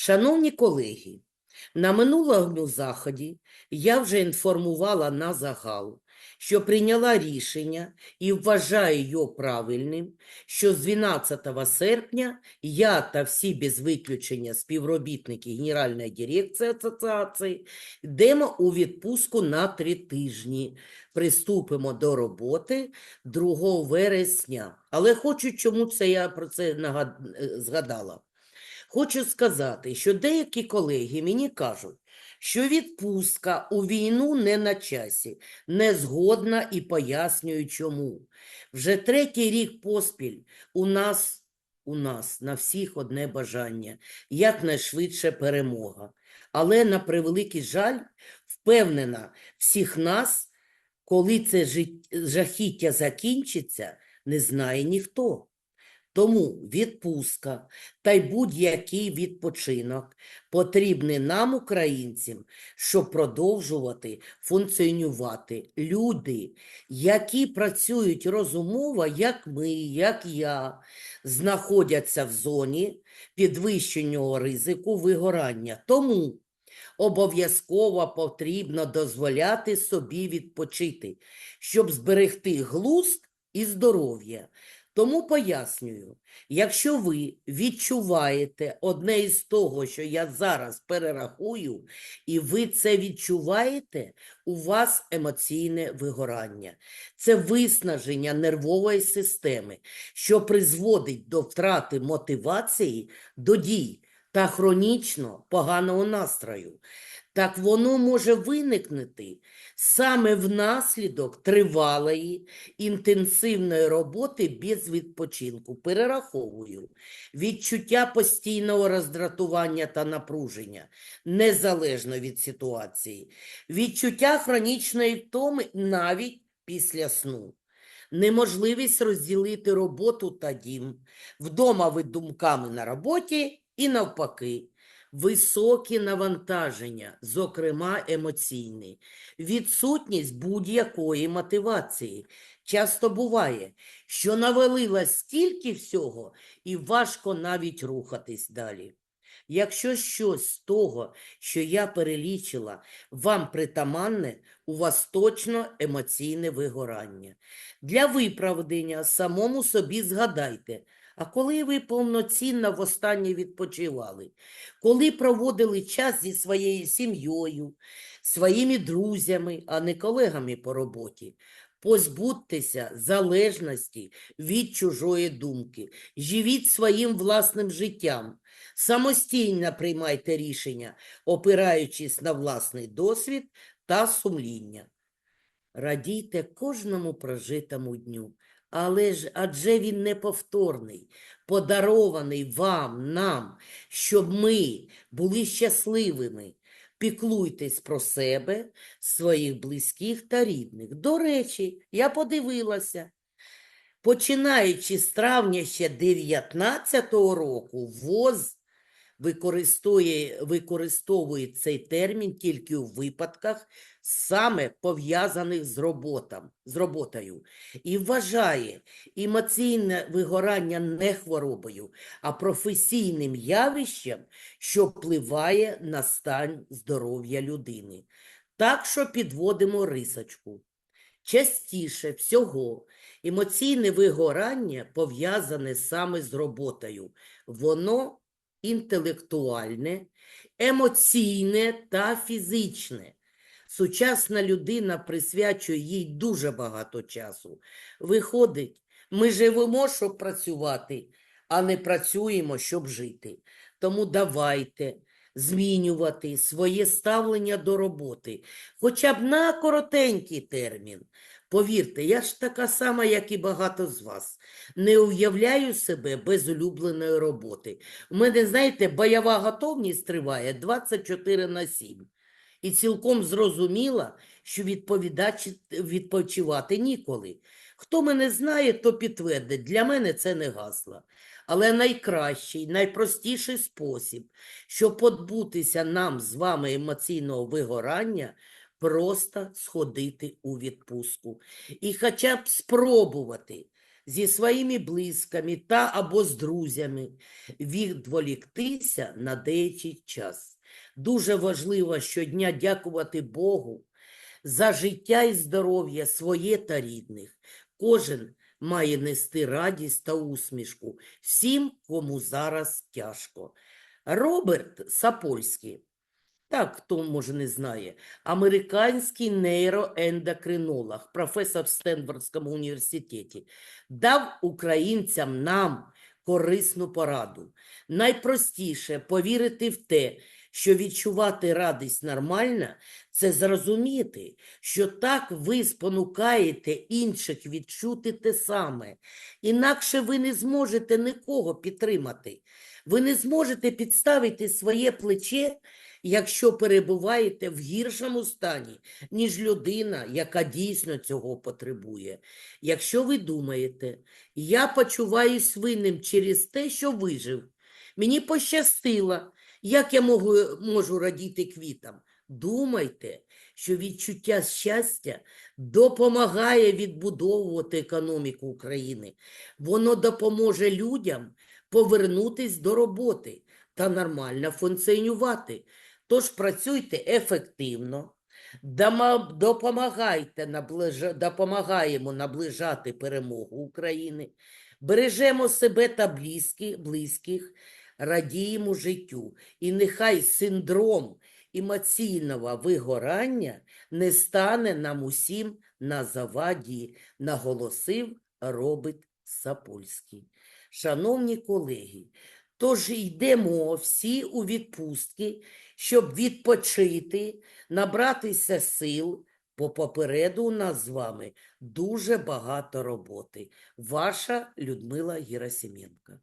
Шановні колеги, на минулому заході я вже інформувала на загал, що прийняла рішення і вважаю його правильним, що з 12 серпня я та всі без виключення співробітники Генеральної дирекції асоціації йдемо у відпустку на три тижні. Приступимо до роботи 2 вересня. Але хочу, чому це я про це нагад... е, згадала. Хочу сказати, що деякі колеги мені кажуть, що відпустка у війну не на часі, не згодна і пояснюю чому. Вже третій рік поспіль у нас, у нас на всіх одне бажання – якнайшвидше перемога. Але, на превеликий жаль, впевнена, всіх нас, коли це жахіття закінчиться, не знає ніхто. Тому відпустка та й будь-який відпочинок потрібний нам, українцям, щоб продовжувати функціонувати. Люди, які працюють розумово, як ми, як я, знаходяться в зоні підвищеного ризику вигорання. Тому обов'язково потрібно дозволяти собі відпочити, щоб зберегти глузд і здоров'я. Тому пояснюю, якщо ви відчуваєте одне із того, що я зараз перерахую, і ви це відчуваєте, у вас емоційне вигорання. Це виснаження нервової системи, що призводить до втрати мотивації до дій та хронічно поганого настрою. Так воно може виникнути саме внаслідок тривалої інтенсивної роботи без відпочинку. Перераховую відчуття постійного роздратування та напруження, незалежно від ситуації, відчуття хронічної втоми навіть після сну. Неможливість розділити роботу та дім. Вдома ви думками на роботі і навпаки. Високі навантаження, зокрема емоційні, відсутність будь-якої мотивації. Часто буває, що навалилось стільки всього і важко навіть рухатись далі. Якщо щось з того, що я перелічила, вам притаманне, у вас точно емоційне вигорання. Для виправдання самому собі згадайте, а коли ви повноцінно востаннє відпочивали, коли проводили час зі своєю сім'єю, своїми друзями, а не колегами по роботі. Позбудьтеся залежності від чужої думки, живіть своїм власним життям, самостійно приймайте рішення, опираючись на власний досвід та сумління. Радійте кожному прожитому дню, але ж адже він неповторний, подарований вам, нам, щоб ми були щасливими. Піклуйтесь про себе, своїх близьких та рідних. До речі, я подивилася. Починаючи з травня ще 19-го року, ВОЗ використовує, використовує цей термін тільки у випадках, саме пов'язаних з, роботам, з роботою, і вважає емоційне вигорання не хворобою, а професійним явищем, що впливає на стан здоров'я людини. Так що підводимо рисочку. Частіше всього емоційне вигорання пов'язане саме з роботою. Воно інтелектуальне, емоційне та фізичне. Сучасна людина присвячує їй дуже багато часу. Виходить, ми живемо, щоб працювати, а не працюємо, щоб жити. Тому давайте змінювати своє ставлення до роботи, хоча б на коротенький термін. Повірте, я ж така сама, як і багато з вас. Не уявляю себе без улюбленої роботи. У мене, знаєте, бойова готовність триває 24 на 7. І цілком зрозуміла, що відпочивати ніколи. Хто мене знає, то підтвердить, для мене це не гасло. Але найкращий, найпростіший спосіб, щоб позбутися нам з вами емоційного вигорання, просто сходити у відпустку. І хоча б спробувати зі своїми близькими та або з друзями відволіктися на деякий час. Дуже важливо щодня дякувати Богу за життя і здоров'я своє та рідних. Кожен має нести радість та усмішку всім, кому зараз тяжко. Роберт Сапольський, так хто може не знає, американський нейроендокринолог, професор в Стенфордському університеті, дав українцям нам корисну пораду. Найпростіше повірити в те, що відчувати радість нормально, це зрозуміти, що так ви спонукаєте інших відчути те саме. Інакше ви не зможете нікого підтримати. Ви не зможете підставити своє плече, якщо перебуваєте в гіршому стані, ніж людина, яка дійсно цього потребує. Якщо ви думаєте, я почуваюсь винним через те, що вижив, мені пощастило, як я можу, можу радіти квітам? Думайте, що відчуття щастя допомагає відбудовувати економіку України. Воно допоможе людям повернутись до роботи та нормально функціонувати. Тож працюйте ефективно, допомагайте наближа, допомагаємо наближати перемогу України, бережемо себе та близьких, близьких, радіємо життю. І нехай синдром емоційного вигорання не стане нам усім на заваді, наголосив Роберт Сапольський. Шановні колеги, тож йдемо всі у відпустки, щоб відпочити, набратися сил, бо попереду у нас з вами дуже багато роботи. Ваша Людмила Герасименко.